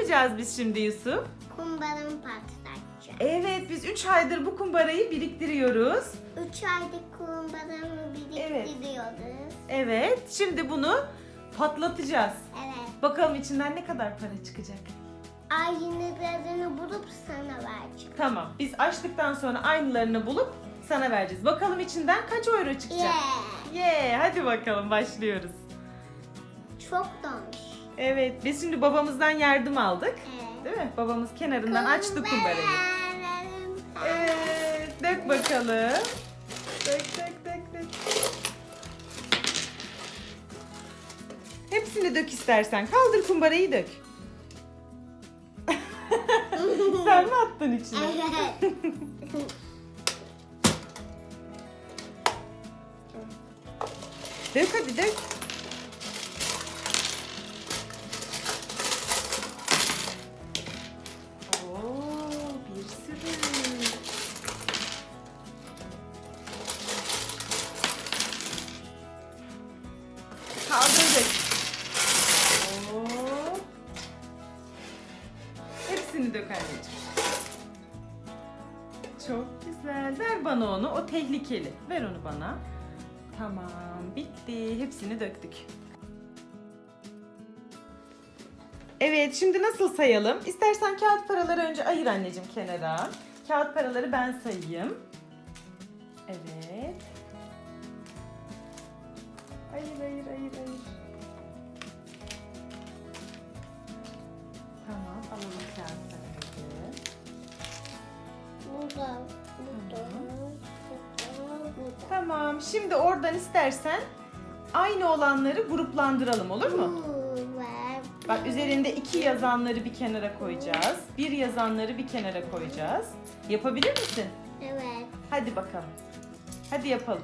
yapacağız biz şimdi Yusuf? Kumbaramı patlatacağım. Evet biz 3 aydır bu kumbarayı biriktiriyoruz. Üç aylık kumbaramı biriktiriyoruz. Evet şimdi bunu patlatacağız. Evet. Bakalım içinden ne kadar para çıkacak. Aynılarını bulup sana vereceğim. Tamam biz açtıktan sonra aynılarını bulup sana vereceğiz. Bakalım içinden kaç euro çıkacak. Yeah. Yeah, hadi bakalım başlıyoruz. Çok donmuş. Evet biz şimdi babamızdan yardım aldık. Evet. Değil mi? Babamız kenarından açtı kumbarayı. Evet, dök bakalım. Dök dök dök dök. Hepsini dök istersen. Kaldır kumbarayı dök. Sen mi attın içine? Evet. Dök hadi dök. Hepsini dök anneciğim. Çok güzel. Ver bana onu. O tehlikeli. Ver onu bana. Tamam. Bitti. Hepsini döktük. Evet, şimdi nasıl sayalım? İstersen kağıt paraları önce ayır anneciğim kenara. Kağıt paraları ben sayayım. Evet. Ayır, ayır, ayır, ayır. Tamam, şimdi oradan istersen aynı olanları gruplandıralım olur mu? Bak üzerinde iki yazanları bir kenara koyacağız. Bir yazanları bir kenara koyacağız. Yapabilir misin? Evet. Hadi bakalım. Hadi yapalım.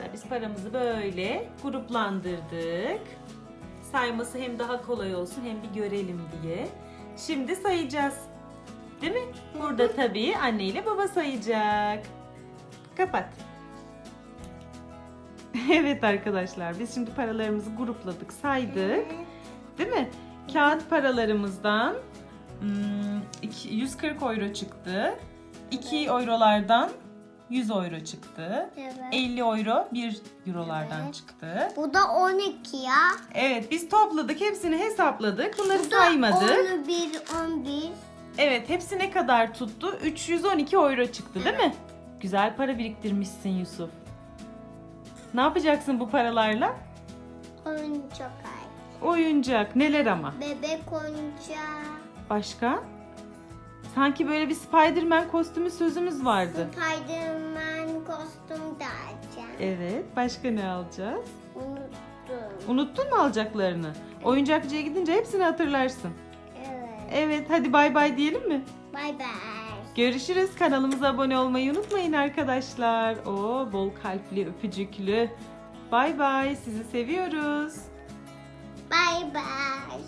Arkadaşlar biz paramızı böyle gruplandırdık. Sayması hem daha kolay olsun hem bir görelim diye. Şimdi sayacağız. Değil mi? Burada tabii anne ile baba sayacak. Kapat. Evet arkadaşlar biz şimdi paralarımızı grupladık, saydık. Değil mi? Kağıt paralarımızdan hmm, iki- 140 euro çıktı. 2 eurolardan 100 euro çıktı. Evet. 50 euro 1 eurolardan Evet. çıktı. Bu da 12 ya. Evet biz topladık hepsini hesapladık. Bunları Bu da saymadık. 11, 11. Evet hepsi ne kadar tuttu? 312 euro çıktı değil mi? Güzel para biriktirmişsin Yusuf. Ne yapacaksın bu paralarla? Oyuncak. Oyuncak. Neler ama? Bebek oyuncağı. Başka? Sanki böyle bir Spider-Man kostümü sözümüz vardı. Spiderman kostüm de alacağım. Evet. Başka ne alacağız? Unuttum. Unuttun mu alacaklarını? Oyuncakçıya gidince hepsini hatırlarsın. Evet. Evet hadi bay bay diyelim mi? Bay bay. Görüşürüz. Kanalımıza abone olmayı unutmayın arkadaşlar. Oo bol kalpli, öpücüklü. Bay bay. Sizi seviyoruz. Bay bay.